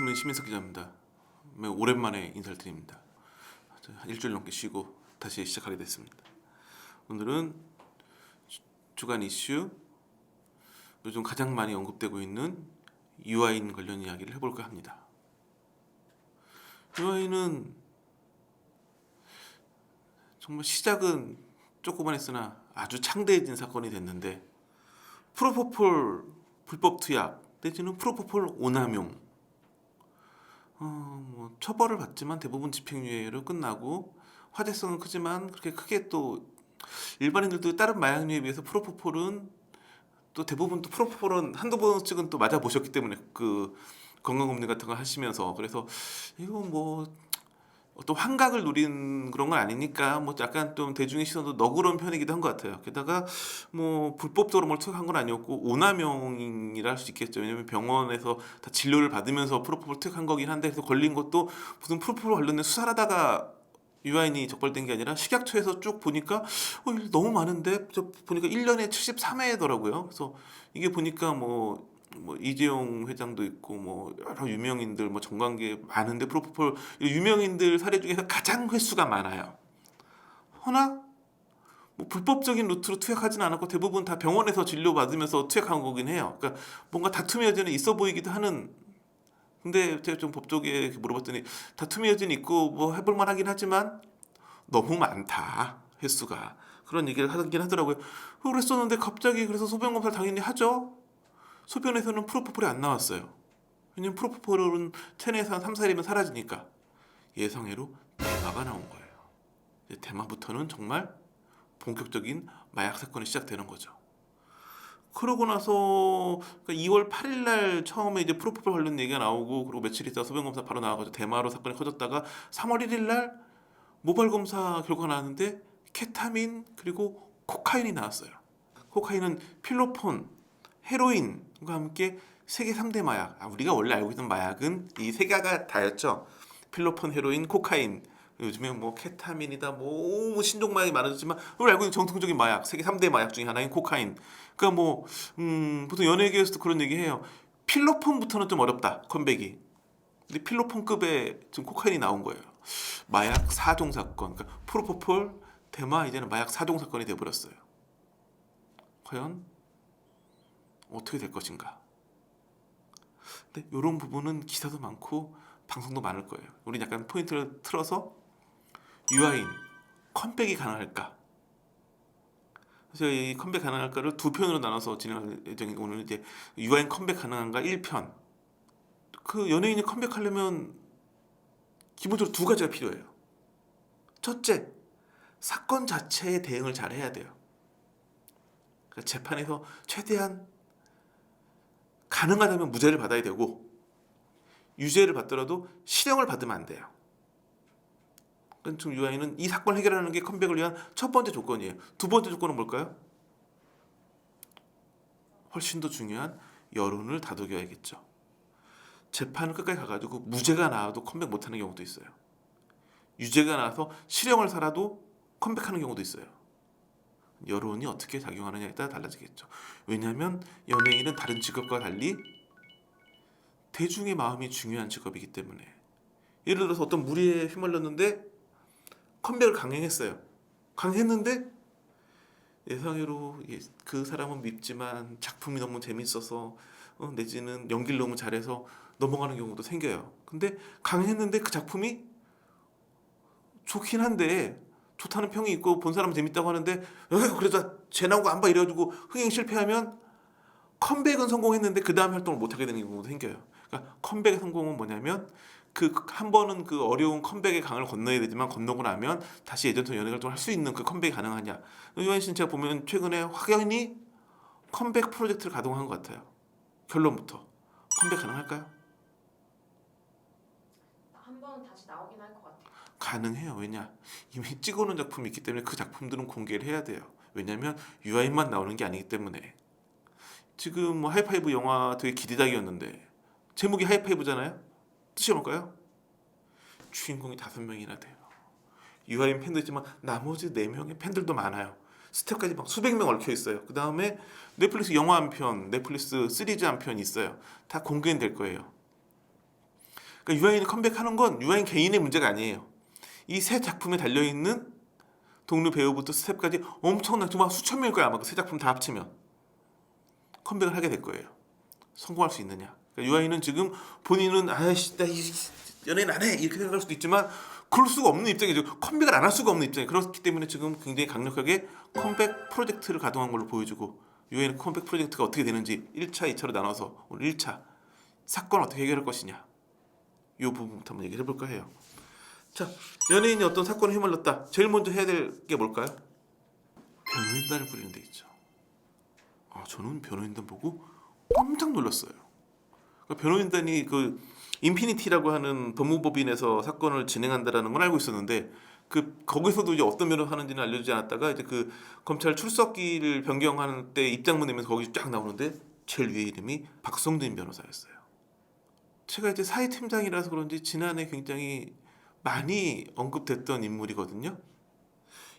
신문 시민석 기자입니다. 매우 오랜만에 인사를 드립니다. 한 일주일 넘게 쉬고 다시 시작하게 됐습니다. 오늘은 주- 주간 이슈 요즘 가장 많이 언급되고 있는 유아인 관련 이야기를 해볼까 합니다. 유아인은 정말 시작은 조그만했으나 아주 창대해진 사건이 됐는데 프로포폴 불법 투약 내지는 프로포폴 오남용 어, 뭐 처벌을 받지만 대부분 집행유예로 끝나고 화제성은 크지만 그렇게 크게 또 일반인들도 다른 마약류에 비해서 프로포폴은 또 대부분 또 프로포폴은 한두 번씩은 또 맞아 보셨기 때문에 그 건강검진 같은 거 하시면서 그래서 이거 뭐 어떤 환각을 누린 그런 건 아니니까 뭐 약간 좀 대중의 시선도 너그러운 편이기도 한 것 같아요. 게다가 뭐 불법적으로 뭘 투약한 건 아니었고 오남용이라 할 수 있겠죠. 왜냐면 병원에서 다 진료를 받으면서 프로포폴 투약한 거긴 한데 그래서 걸린 것도 무슨 프로포폴 관련된 수사를 하다가 유아인이 적발된 게 아니라 식약처에서 쭉 보니까 어, 너무 많은데 저 보니까 1년에 73회더라고요. 그래서 이게 보니까 뭐, 뭐 이재용 회장도 있고 뭐 여러 유명인들 뭐 정관계 많은데 프로포폴 유명인들 사례 중에서 가장 횟수가 많아요. 허나 뭐 불법적인 루트로 투약하지는 않았고 대부분 다 병원에서 진료 받으면서 투약한 거긴 해요. 그러니까 뭔가 다툼의 여지는 있어 보이기도 하는. 근데 제가 좀 이렇게 물어봤더니 다툼의 여지는 있고 뭐 해볼 만하긴 하지만 너무 많다 횟수가 그런 얘기를 하긴 하더라고요. 그랬었는데 갑자기 그래서 소변 검사를 당연히 하죠. 소변에서는 프로포폴이 안 나왔어요. 왜냐면 프로포폴은 체내에서 한 3, 4일이면 사라지니까 예상외로 대마가 나온 거예요. 대마부터는 정말 본격적인 마약 사건이 시작되는 거죠. 그러고 나서 그러니까 2월 8일 날 처음에 이제 프로포폴 관련 얘기가 나오고 그리고 며칠 있다 소변 검사 바로 나와가지고 대마로 사건이 커졌다가 3월 1일 날 모발 검사 결과가 나왔는데 케타민 그리고 코카인이 나왔어요. 코카인은 필로폰, 헤로인과 함께 세계 3대 마약. 아, 우리가 원래 알고 있는 마약은 이 세 개가 다였죠. 필로폰, 헤로인, 코카인. 요즘에 뭐 케타민이다 뭐, 뭐 신종 마약이 많아졌지만 우리 알고 있는 정통적인 마약 세계 3대 마약 중에 하나인 코카인. 그러니까 뭐 음, 보통 연예계에서도 그런 얘기 해요. 필로폰부터는 좀 어렵다 컴백이. 근데 필로폰급의 지금 코카인이 나온 거예요. 마약 4종 사건. 그러니까 프로포폴, 대마 이제는 마약 4종 사건이 돼 버렸어요. 과연 어떻게 될 것인가? 근데 이런 부분은 기사도 많고 방송도 많을 거예요. 우리 약간 포인트를 틀어서 유아인 컴백이 가능할까? 그래서 이 컴백 가능할까를 두 편으로 나눠서 진행할 예정이고 오늘 이제 유아인 컴백 가능한가 1편. 그 연예인이 컴백하려면 기본적으로 두 가지가 필요해요. 첫째, 사건 자체에 대응을 잘 해야 돼요. 그러니까 재판에서 최대한 가능하다면 무죄를 받아야 되고 유죄를 받더라도 실형을 받으면 안 돼요. 그러니까 유아인은 이 사건 해결하는 게 컴백을 위한 첫 번째 조건이에요. 두 번째 조건은 뭘까요? 훨씬 더 중요한 여론을 다독여야겠죠. 재판을 끝까지 가가지고 무죄가 나와도 컴백 못하는 경우도 있어요. 유죄가 나와서 실형을 살아도 컴백하는 경우도 있어요. 여론이 어떻게 작용하느냐에 따라 달라지겠죠. 왜냐하면 연예인은 다른 직업과 달리 대중의 마음이 중요한 직업이기 때문에 예를 들어서 어떤 무리에 휘말렸는데 컴백을 강행했어요. 강행했는데 예상외로 예, 그 사람은 밉지만 작품이 너무 재밌어서 어, 내지는 연기를 너무 잘해서 넘어가는 경우도 생겨요. 근데 강행했는데 그 작품이 좋긴 한데 좋다는 평이 있고 본 사람은 재밌다고 하는데 에휴, 그래도 쟤 나오고 안봐 이래가지고 흥행 실패하면 컴백은 성공했는데 그 다음 활동을 못 하게 되는 경우도 생겨요. 그러니까 컴백의 성공은 뭐냐면 그 한 번은 그 어려운 컴백의 강을 건너야 되지만 건너고 나면 다시 예전처럼 연예 활동을 할 수 있는 그 컴백이 가능하냐. 유한 씨는 제가 보면 최근에 확연히 컴백 프로젝트를 가동한 것 같아요. 결론부터 컴백 가능할까요? 한 번은 다시 나오긴 할 것 같아요. 가능해요. 왜냐 이미 찍어놓은 작품이 있기 때문에 그 작품들은 공개를 해야 돼요. 왜냐하면 유아인만 나오는 게 아니기 때문에 지금 뭐 하이파이브 영화 되게 기대작이었는데 제목이 하이파이브잖아요. 뜻이 뭘까요? 주인공이 다섯 명이나 돼요. 유아인 팬도 있지만 나머지 네 명의 팬들도 많아요. 스텝까지 막 수백 명 얽혀 있어요. 그 다음에 넷플릭스 영화 한 편, 넷플릭스 시리즈 한 편 있어요. 다 공개될 거예요. 그러니까 유아인이 컴백하는 건 유아인 개인의 문제가 아니에요. 이새 작품에 달려 있는 동료 배우부터 스텝까지 엄청난 정말 수천 명일 거야 아마 그새 작품 다 합치면 컴백을 하게 될 거예요. 성공할 수 있느냐? 그러니까 유아인은 지금 본인은 아이씨 나 이- 연예인 안 해 이렇게 생각할 수도 있지만 그럴 수가 없는 입장이죠. 컴백을 안 할 수가 없는 입장이 그렇기 때문에 지금 굉장히 강력하게 컴백 프로젝트를 가동한 걸로 보여주고 유아인 컴백 프로젝트가 어떻게 되는지 1차, 2차로 나눠서 오늘 1차 사건 어떻게 해결할 것이냐 이 부분부터 한번 얘기를 해볼까 해요. 자 연예인이 어떤 사건에 휘말렸다. 제일 먼저 해야 될 게 뭘까요? 변호인단을 꾸리는 데 있죠. 아 저는 변호인단 보고 깜짝 놀랐어요. 그러니까 변호인단이 그 인피니티라고 하는 법무법인에서 사건을 진행한다라는 건 알고 있었는데 그 거기서도 이제 어떤 변호 하는지는 알려주지 않았다가 이제 그 검찰 출석기를 변경하는 때 입장문 내면서 거기 쫙 나오는데 제일 위에 이름이 박성진 변호사였어요. 제가 이제 사회 팀장이라서 그런지 지난해 굉장히 많이 언급됐던 인물이거든요.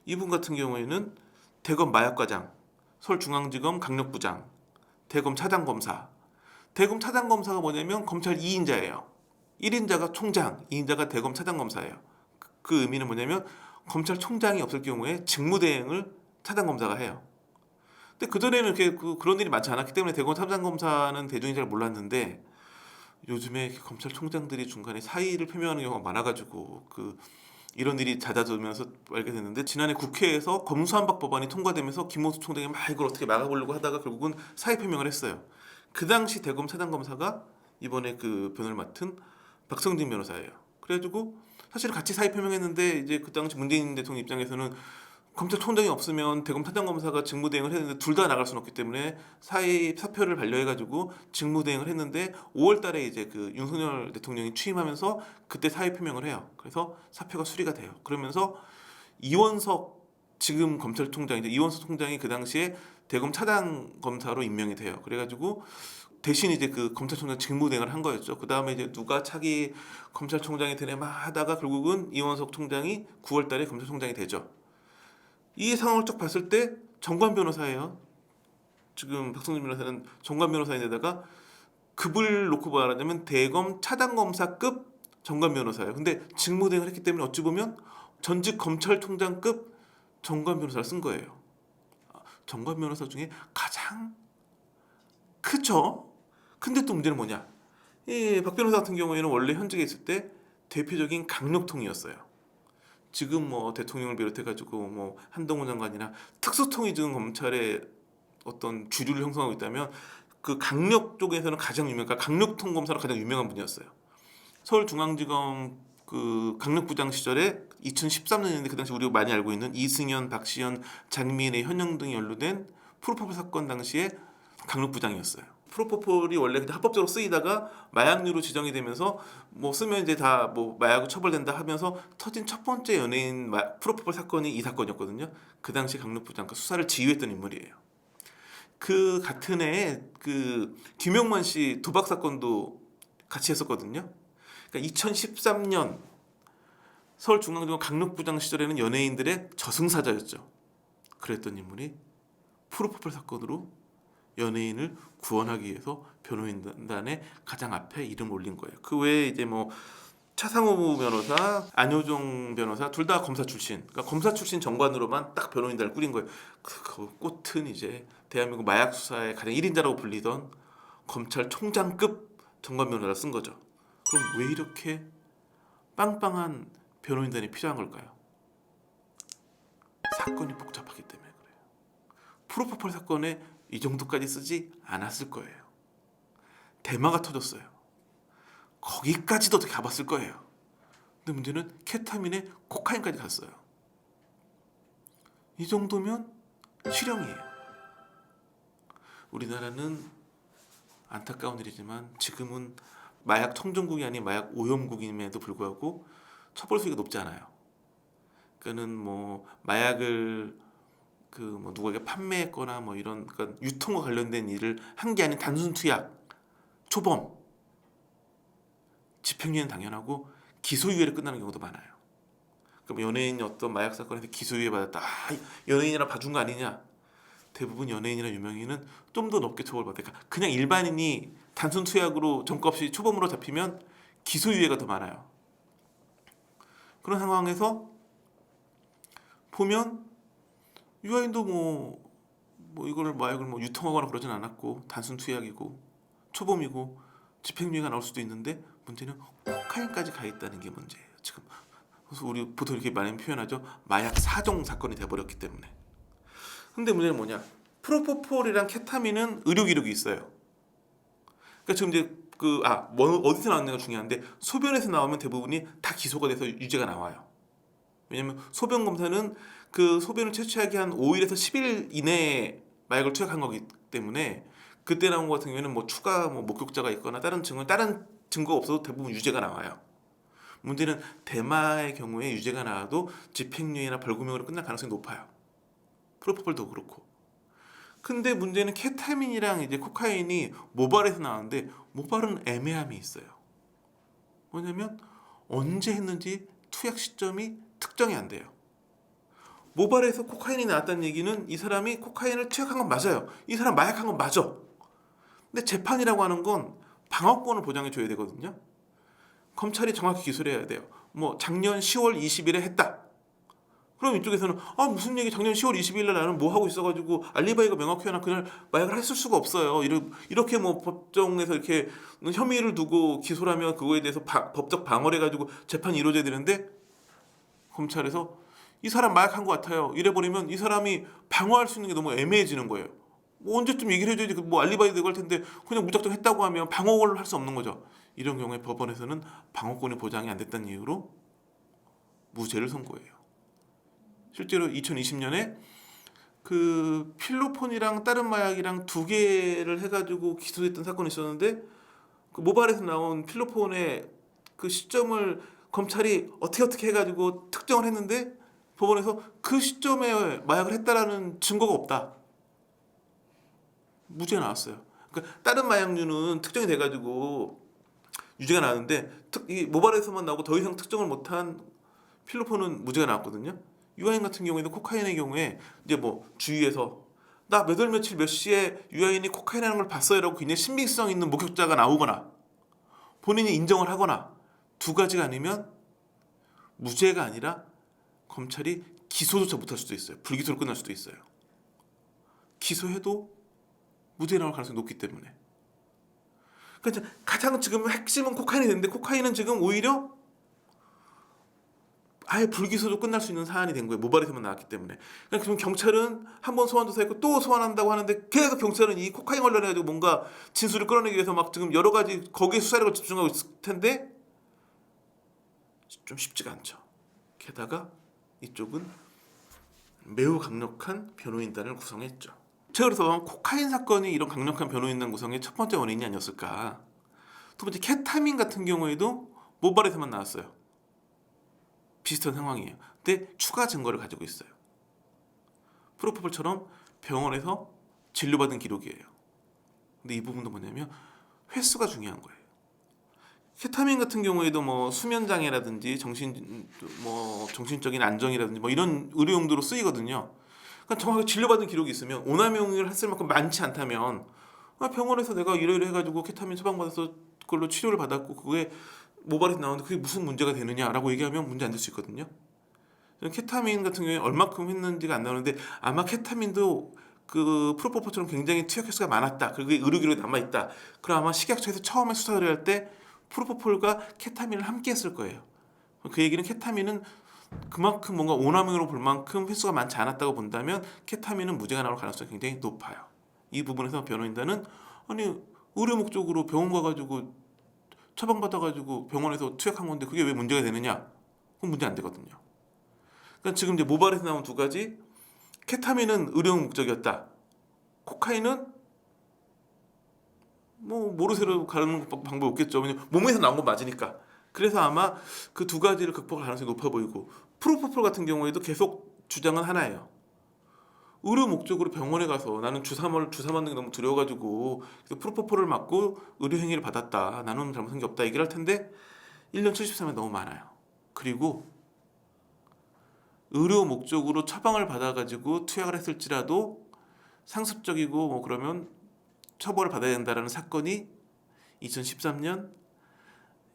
이분 같은 경우에는 대검 마약과장, 서울중앙지검 강력부장, 대검 차장검사. 대검 차장검사가 뭐냐면 검찰 2인자예요. 1인자가 총장, 2인자가 대검 차장검사예요. 그- 그 의미는 뭐냐면 검찰총장이 없을 경우에 직무대행을 차장검사가 해요. 근데 그전에는 이렇게 그, 그런 일이 많지 않았기 때문에 대검 차장검사는 대중이 잘 몰랐는데 요즘에 검찰총장들이 중간에 사의를 표명하는 경우가 많아가지고 그 이런 일이 잦아들면서 알게 됐는데 지난해 국회에서 검수한박 법안이 통과되면서 김호수 총장이 막 이걸 어떻게 막아보려고 하다가 결국은 사의 표명을 했어요. 그 당시 대검 차장 검사가 이번에 그 변호를 맡은 박성진 변호사예요. 그래가지고 사실 같이 사의 표명했는데 이제 그 당시 문재인 대통령 입장에서는 검찰총장이 없으면 대검 차장검사가 직무대행을 했는데 둘 다 나갈 수는 없기 때문에 사의 사표를 반려해가지고 직무대행을 했는데 5월달에 이제 그 윤석열 대통령이 취임하면서 그때 사의 표명을 해요. 그래서 사표가 수리가 돼요. 그러면서 이원석 지금 검찰총장인데 이원석 총장이 그 당시에 대검 차장 검사로 임명이 돼요. 그래가지고 대신 이제 그 검찰총장 직무대행을 한 거였죠. 그 다음에 이제 누가 차기 검찰총장이 되네 막 하다가 결국은 이원석 총장이 9월달에 검찰총장이 되죠. 이 상황을 쭉 봤을 때 정관 변호사예요. 지금 박성준 변호사는 정관 변호사인데다가 급을 놓고 말하자면 대검 차장검사급 정관 변호사예요. 근데 직무대행을 했기 때문에 어찌 보면 전직 검찰총장급 정관 변호사를 쓴 거예요. 아, 정관 변호사 중에 가장 크죠. 근데 또 문제는 뭐냐? 이 박 변호사 같은 경우에는 원래 현직에 있을 때 대표적인 강력통이었어요. 지금 뭐 대통령을 비롯해 가지고 뭐 한동훈 장관이나 특수통이 지금 검찰의 어떤 주류를 형성하고 있다면 그 강력 쪽에서는 가장 유명, 그러니까 강력통 검사로 가장 유명한 분이었어요. 서울중앙지검 그 강력부장 시절에 2013년인데 그 당시 우리가 많이 알고 있는 이승현, 박시현, 장미인의 현영 등이 연루된 프로포폴 사건 당시에 강력부장이었어요. 프로포폴이 원래 그냥 합법적으로 쓰이다가 마약류로 지정이 되면서 뭐 쓰면 이제 다 뭐 마약 처벌된다 하면서 터진 첫 번째 연예인 마- 프로포폴 사건이 이 사건이었거든요. 그 당시 강력부장 그 수사를 지휘했던 인물이에요. 그 같은 해에 그 김용만 씨 도박 사건도 같이 했었거든요. 그러니까 2013년 서울중앙지검 강력부장 시절에는 연예인들의 저승사자였죠. 그랬던 인물이 프로포폴 사건으로 연예인을 구원하기 위해서 변호인단의 가장 앞에 이름 올린 거예요. 그 외에 이제 뭐 차상호 변호사, 안효종 변호사 둘 다 검사 출신. 그러니까 검사 출신 정관으로만 딱 변호인단을 꾸린 거예요. 그, 그 꽃은 이제 대한민국 마약 수사의 가장 1인자라고 불리던 검찰총장급 정관 변호사를 쓴 거죠. 그럼 왜 이렇게 빵빵한 변호인단이 필요한 걸까요? 사건이 복잡하기 때문에 그래요. 프로포폴 사건에 이 정도까지 쓰지 않았을 거예요. 대마가 터졌어요. 거기까지도 가봤을 거예요. 근데 문제는 케타민에 코카인까지 갔어요. 이 정도면 실형이에요. 우리나라는 안타까운 일이지만 지금은 마약 청정국이 아닌 마약 오염국임에도 불구하고 처벌 수위가 높지 않아요. 그는 뭐 마약을 그 뭐 누구에게 판매했거나 뭐 이런 그러니까 유통과 관련된 일을 한 게 아닌 단순 투약, 초범, 집행유예는 당연하고 기소유예로 끝나는 경우도 많아요. 그럼 연예인이 어떤 마약 사건에서 기소유예 받았다, 아, 연예인이라 봐준 거 아니냐? 대부분 연예인이나 유명인은 좀 더 높게 처벌받아요. 그러니까 그냥 일반인이 단순 투약으로 전과 없이 초범으로 잡히면 기소유예가 더 많아요. 그런 상황에서 보면 유아인도 뭐, 뭐 이거를 마약을 뭐 유통하거나 그러진 않았고 단순 투약이고 초범이고 집행유예가 나올 수도 있는데 문제는 코카인까지 가 있다는 게 문제예요. 지금 그래서 우리 보통 이렇게 많이 표현하죠. 마약 사종 사건이 돼버렸기 때문에. 근데 문제는 뭐냐? 프로포폴이랑 케타민은 의료 기록이 있어요. 그러니까 지금 이제 그아 뭐, 어디서 나왔느냐가 중요한데 소변에서 나오면 대부분이 다 기소가 돼서 유죄가 나와요. 왜냐면 소변 검사는 그 소변을 채취하기 한 5일에서 10일 이내에 마약을 투약한 거기 때문에 그때 나온 것 같은 경우에는 뭐 추가 뭐 목격자가 있거나 다른 증거 다른 증거 없어도 대부분 유죄가 나와요. 문제는 대마의 경우에 유죄가 나와도 집행유예나 벌금형으로 끝날 가능성이 높아요. 프로포폴도 그렇고. 근데 문제는 케타민이랑 이제 코카인이 모발에서 나왔는데 모발은 애매함이 있어요. 뭐냐면 언제 했는지 투약 시점이 특정이 안 돼요. 모발에서 코카인이 나왔다는 얘기는 이 사람이 코카인을 투약한 건 맞아요. 이 사람 마약한 건 맞아. 근데 재판이라고 하는 건 방어권을 보장해 줘야 되거든요. 검찰이 정확히 기소를 해야 돼요. 뭐 작년 10월 20일에 했다. 그럼 이쪽에서는 아 무슨 얘기 작년 10월 20일 날 나는 뭐 하고 있어가지고 알리바이가 명확해나 그날 마약을 했을 수가 없어요. 이렇게, 뭐 법정에서 이렇게 혐의를 두고 기소를 하면 그거에 대해서 바- 법적 방어를 해가지고 재판이 이루어져야 되는데 검찰에서 이 사람 마약한 것 같아요. 이래 버리면 이 사람이 방어할 수 있는 게 너무 애매해지는 거예요. 뭐 언제쯤 얘기를 해줘야지 그뭐 알리바이 되고 할 텐데 그냥 무작정 했다고 하면 방어를 할 수 없는 거죠. 이런 경우에 법원에서는 방어권이 보장이 안 됐다는 이유로 무죄를 선고해요. 실제로 2020년에 그 필로폰이랑 다른 마약이랑 두 개를 해가지고 기소됐던 사건이 있었는데 그 모발에서 나온 필로폰의 그 시점을 검찰이 어떻게 어떻게 해가지고 특정을 했는데 법원에서 그 시점에 마약을 했다라는 증거가 없다. 무죄 나왔어요. 그러니까 다른 마약류는 특정이 돼가지고 유죄가 나왔는데 특, 이 모발에서만 나오고 더 이상 특정을 못한 필로폰은 무죄가 나왔거든요. 유아인 같은 경우에는 코카인의 경우에 이제 뭐 주위에서 나 몇월 며칠 몇 시에 유아인이 코카인 하는 걸 봤어요라고 굉장히 신빙성 있는 목격자가 나오거나 본인이 인정을 하거나 두 가지가 아니면 무죄가 아니라 검찰이 기소조차 못할 수도 있어요. 불기소로 끝날 수도 있어요. 기소해도 무죄 나올 가능성이 높기 때문에. 그러니까 가장 지금 핵심은 코카인이 되는데 코카인은 지금 오히려 아예 불기소로 끝날 수 있는 사안이 된 거예요. 모발에서만 나왔기 때문에. 그러니까 지금 경찰은 한 번 소환 조사했고 또 소환한다고 하는데 계속 경찰은 이 코카인 관련해 가지고 뭔가 진술을 끌어내기 위해서 막 지금 여러 가지 거기에 수사력을 집중하고 있을 텐데 좀 쉽지가 않죠. 게다가 이쪽은 매우 강력한 변호인단을 구성했죠. 그래서 코카인 사건이 이런 강력한 변호인단 구성의 첫 번째 원인이 아니었을까. 두 번째 케타민 같은 경우에도 모발에서만 나왔어요. 비슷한 상황이에요. 근데 추가 증거를 가지고 있어요. 프로포폴처럼 병원에서 진료받은 기록이에요. 근데 이 부분도 뭐냐면 횟수가 중요한 거예요. 케타민 같은 경우에도 뭐 수면 장애라든지 정신 뭐 정신적인 안정이라든지 뭐 이런 의료 용도로 쓰이거든요. 그러니까 정확하게 진료받은 기록이 있으면 오남용을 했을 만큼 많지 않다면 아, 병원에서 내가 이러이러 해가지고 케타민 처방받아서 그걸로 치료를 받았고 그게 모발에서 나오는데 그게 무슨 문제가 되느냐라고 얘기하면 문제 안 될 수 있거든요. 케타민 같은 경우에 얼마큼 했는지가 안 나오는데 아마 케타민도 그 프로포폴처럼 굉장히 투약 횟수가 많았다. 그리고 의료 기록이 남아 있다. 그럼 아마 식약처에서 처음에 수사를 할때 프로포폴과 케타민을 함께 했을 거예요. 그 얘기는 케타민은 그만큼 뭔가 오남용으로 볼 만큼 횟수가 많지 않았다고 본다면 케타민은 무죄가 나올 가능성이 굉장히 높아요. 이 부분에서 변호인단은 아니 의료 목적으로 병원 가가지고 처방받아가지고 병원에서 투약한 건데 그게 왜 문제가 되느냐? 그건 문제 안 되거든요. 그러니까 지금 이제 모발에서 나온 두 가지 케타민은 의료 목적이었다. 코카인은 뭐 모르쇠로 가르는 방법이 없겠죠. 왜냐면 몸에서 나온 건 맞으니까. 그래서 아마 그 두 가지를 극복할 가능성이 높아 보이고 프로포폴 같은 경우에도 계속 주장은 하나예요. 의료 목적으로 병원에 가서 나는 주사 맞 주사 맞는 게 너무 두려워가지고 프로포폴을 맞고 의료 행위를 받았다. 나는 잘못한 게 없다. 얘기를 할 텐데 1년 73에 너무 많아요. 그리고 의료 목적으로 처방을 받아가지고 투약을 했을지라도 상습적이고 뭐 그러면 처벌을 받아야 된다라는 사건이 2013년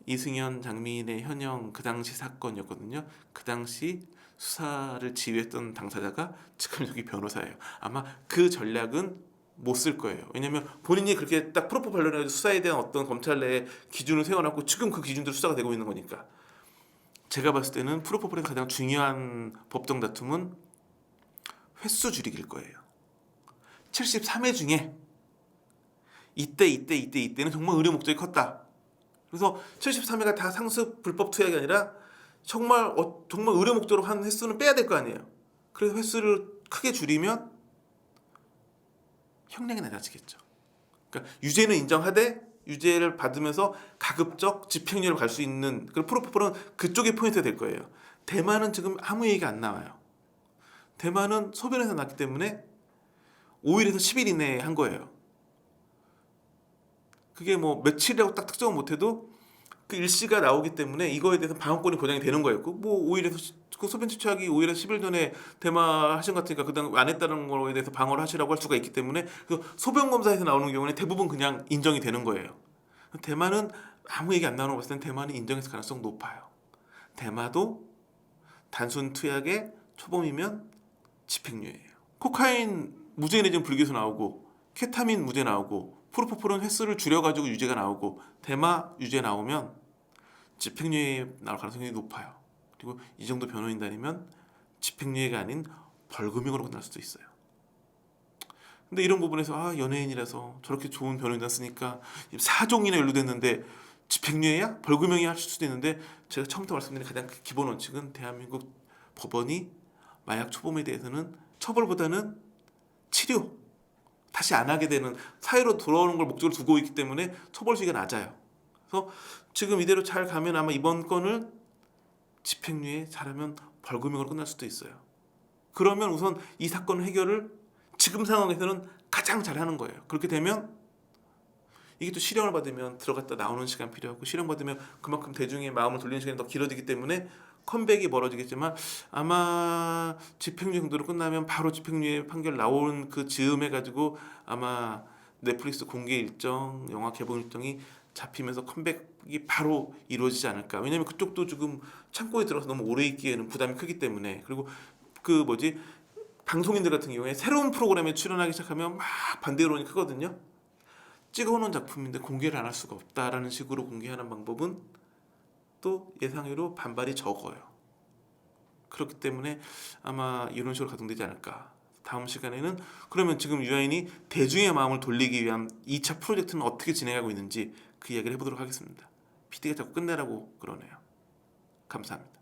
이승현, 장미인의 현영 그 당시 사건이었거든요. 그 당시 수사를 지휘했던 당사자가 지금 여기 변호사예요. 아마 그 전략은 못 쓸 거예요. 왜냐면 본인이 그렇게 딱 프로포 관련해서 수사에 대한 어떤 검찰 내의 기준을 세워놨고 지금 그 기준대로 수사가 되고 있는 거니까. 제가 봤을 때는 프로포폴에서 가장 중요한 법정 다툼은 횟수 줄이기일 거예요. 73회 중에 이때 이때 이때 이때는 정말 의료 목적이 컸다. 그래서 73회가 다 상습 불법 투약이 아니라 정말 어, 정말 의료 목적으로 한 횟수는 빼야 될 거 아니에요. 그래서 횟수를 크게 줄이면 형량이 낮아지겠죠. 그러니까 유죄는 인정하되 유죄를 받으면서 가급적 집행유예로 갈수 있는 그 프로포폴은 그쪽이 포인트가 될 거예요. 대만은 지금 아무 얘기가 안 나와요. 대만은 소변에서 났기 때문에 5일에서 10일 이내에 한 거예요. 그게 뭐 며칠이라고 딱 특정을 못해도 그 일시가 나오기 때문에 이거에 대해서 방어권이 보장이 되는 거였고 뭐 5일에서 그 소변 추출하기 5일에서 10일 전에 대마 하신 것 같으니까 그다음 안 했다는 거에 대해서 방어를 하시라고 할 수가 있기 때문에 그 소변 검사에서 나오는 경우는 대부분 그냥 인정이 되는 거예요. 대만은 아무 얘기 안 나오는 거 봤을 땐 대만은 인정했을 가능성 높아요. 대마도 단순 투약의 초범이면 집행유예예요. 코카인 무죄는 지금 불기소 나오고 케타민 무죄 나오고 프로포폴은 횟수를 줄여가지고 유죄가 나오고 대마 유죄 나오면 집행유예 나올 가능성이 높아요. 그리고 이 정도 변호인단이면 집행유예가 아닌 벌금형으로 끝날 수도 있어요. 근데 이런 부분에서 아 연예인이라서 저렇게 좋은 변호인단 쓰니까 사종이나 연루됐는데 집행유예야 벌금형이 할 수도 있는데 제가 처음부터 말씀드린 가장 기본 원칙은 대한민국 법원이 마약 초범에 대해서는 처벌보다는 치료 다시 안 하게 되는 사회로 돌아오는 걸 목적으로 두고 있기 때문에 처벌 수위가 낮아요. 그래서 지금 이대로 잘 가면 아마 이번 건을 집행유예 잘하면 벌금형으로 끝날 수도 있어요. 그러면 우선 이 사건 해결을 지금 상황에서는 가장 잘하는 거예요. 그렇게 되면 이게 또 실형을 받으면 들어갔다 나오는 시간 필요하고 실형 받으면 그만큼 대중의 마음을 돌리는 시간이 더 길어지기 때문에 컴백이 멀어지겠지만 아마 집행유예 정도로 끝나면 바로 집행유예 판결 나온 그 즈음해 가지고 아마 넷플릭스 공개 일정, 영화 개봉 일정이 잡히면서 컴백이 바로 이루어지지 않을까. 왜냐면 그쪽도 지금 창고에 들어서 너무 오래 있기에는 부담이 크기 때문에 그리고 그 뭐지 방송인들 같은 경우에 새로운 프로그램에 출연하기 시작하면 막 반대 여론이 크거든요. 찍어놓은 작품인데 공개를 안 할 수가 없다라는 식으로 공개하는 방법은 또 예상외로 반발이 적어요. 그렇기 때문에 아마 이런 식으로 가동되지 않을까. 다음 시간에는 그러면 지금 유아인이 대중의 마음을 돌리기 위한 2차 프로젝트는 어떻게 진행하고 있는지 그 이야기를 해보도록 하겠습니다. PD가 자꾸 끝내라고 그러네요. 감사합니다.